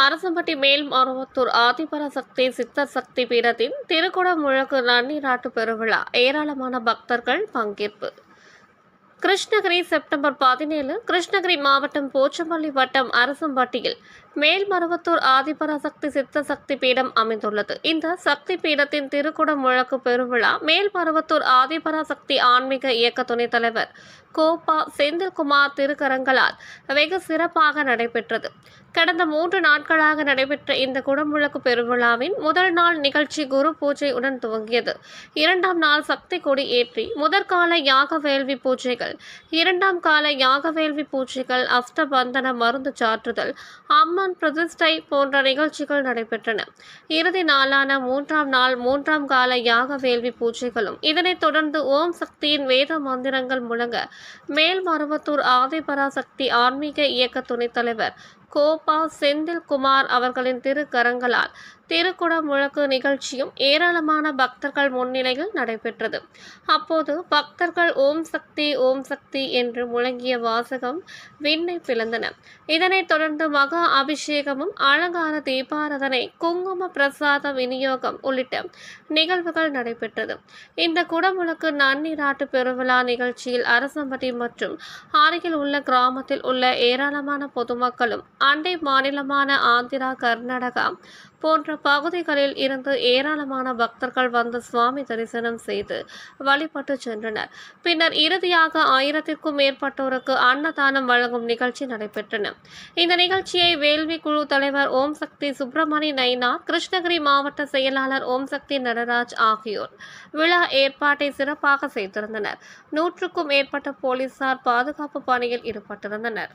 அரசம்பட்டி மேல் மருவத்தூர் ஆதிபராசக்தி சித்தர் சக்தி பீடத்தின் திருக்குடமுழக்கு நன்னீராட்டு பெருவிழா. ஏராளமான பக்தர்கள் பங்கேற்பு. கிருஷ்ணகிரி செப்டம்பர் பதினேழு கிருஷ்ணகிரி மாவட்டம் போச்சம்பள்ளி வட்டம் அரசம்பட்டியில் மேல்மருவத்தூர் ஆதிபராசக்தி சித்த சக்தி பீடம் அமைந்துள்ளது. இந்த சக்தி பீடத்தின் திருக்குடம் முழக்கு பெருவிழா மேல்மருவத்தூர் ஆதிபராசக்தி ஆன்மீக இயக்க துணைத் தலைவர் கோபா செந்தில்குமார் திருக்கரங்களால் வெகு சிறப்பாக நடைபெற்றது. கடந்த மூன்று நாட்களாக நடைபெற்ற இந்த குடமுழக்கு பெருவிழாவின் முதல் நாள் நிகழ்ச்சி குரு பூஜையுடன் துவங்கியது. இரண்டாம் நாள் சக்தி கொடி ஏற்றி முதற்கால யாக வேள்வி பூஜைகள் இரண்டாம் கால யாக வேள்வி பூஜைகள் அஷ்டபந்தன மருந்து சாற்றுதல் அம்மன் பிரதிஷ்டை போன்ற நிகழ்ச்சிகள் நடைபெற்றன. இறுதி நாளான மூன்றாம் நாள் மூன்றாம் கால யாக வேள்வி பூஜைகளும் இதனைத் தொடர்ந்து ஓம் சக்தியின் வேத மந்திரங்கள் முழங்க மேல்மருவத்தூர் ஆதிபராசக்தி ஆன்மீக இயக்க துணைத் தலைவர் கோபா செந்தில்குமார் அவர்களின் திருக்கரங்களால் திருக்குடம் முழக்கு நிகழ்ச்சியும் ஏராளமான பக்தர்கள் முன்னிலையில் நடைபெற்றது. அப்போது பக்தர்கள் ஓம் சக்தி ஓம் சக்தி என்று முழங்கிய வாசகம் விண்ணை பிளந்தன. இதனைத் தொடர்ந்து மகா அபிஷேகமும் அலங்கார தீபாராதனை குங்கும பிரசாத விநியோகம் உள்ளிட்ட நிகழ்வுகள் நடைபெற்றது. இந்த குடமுழுக்கு நன்னீராட்டு பெருவிழா நிகழ்ச்சியில் அரசம்பட்டி மற்றும் அருகில் உள்ள கிராமத்தில் உள்ள ஏராளமான பொதுமக்களும் அண்டை மாநிலமான ஆந்திரா கர்நாடகா போன்ற பகுதிகளில் இருந்து ஏராளமான பக்தர்கள் வந்து சுவாமி தரிசனம் செய்து வழிபட்டு சென்றனர். பின்னர் இறுதியாக ஆயிரத்திற்கும் மேற்பட்டோருக்கு அன்னதானம் வழங்கும் நிகழ்ச்சி நடைபெற்றன. இந்த நிகழ்ச்சியை வேள்வி குழு தலைவர் ஓம் சக்தி சுப்பிரமணி நைனா கிருஷ்ணகிரி மாவட்ட செயலாளர் ஓம் சக்தி நடராஜ் ஆகியோர் விழா ஏற்பாட்டை சிறப்பாக செய்திருந்தனர். நூற்றுக்கும் மேற்பட்ட போலீசார் பாதுகாப்பு பணியில் ஈடுபட்டிருந்தனர்.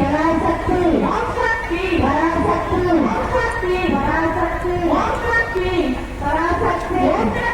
Amém.